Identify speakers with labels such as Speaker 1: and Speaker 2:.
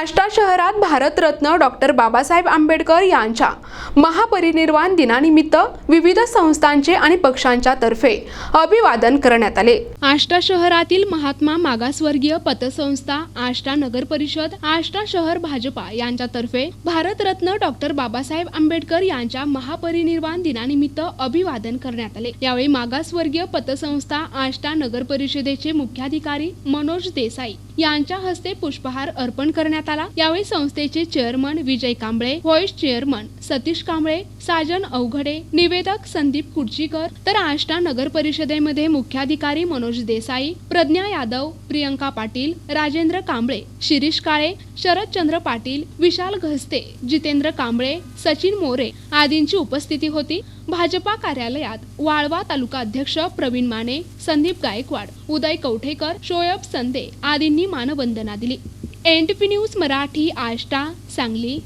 Speaker 1: आष्टा शहरात भारतरत्न डॉक्टर बाबासाहेब आंबेडकर यांच्या महापरिनिर्वाण दिनानिमित्त विविध संस्थांचे आणि पक्षांच्या तर्फे अभिवादन करण्यात आले. आष्टा शहरातील महात्मा मागासवर्गीय पतसंस्था आष्टा नगर परिषद आष्टा शहर भाजपा यांच्यातर्फे भारतरत्न डॉक्टर बाबासाहेब आंबेडकर यांच्या महापरिनिर्वाण दिनानिमित्त अभिवादन करण्यात आले. यावेळी मागासवर्गीय पतसंस्था आष्टा नगर परिषदेचे मुख्याधिकारी मनोज देसाई यांच्या हस्ते पुष्पहार अर्पण करण्यात आला. यावेळी संस्थेचे chairman Vijay Kamble vice chairman Satish Kamble Sajan Avaghade निवेदक संदीप कुडचीकर तर आष्टा नगर परिषदेमध्ये मुख्याधिकारी मनोज देसाई प्रज्ञा यादव प्रियंका पाटील राजेंद्र कांबळे शिरीष काळे शरदचंद्र पाटील विशाल घसते जितेंद्र कांबळे सचिन मोरे आदींची उपस्थिती होती. भाजपा कार्यालयात वाळवा तालुका अध्यक्ष प्रवीण माने संदीप गायकवाड उदय कवठेकर शोएब संदे आदींनी मानवंदना दिली. NTP news Marathi Ashta Sangli.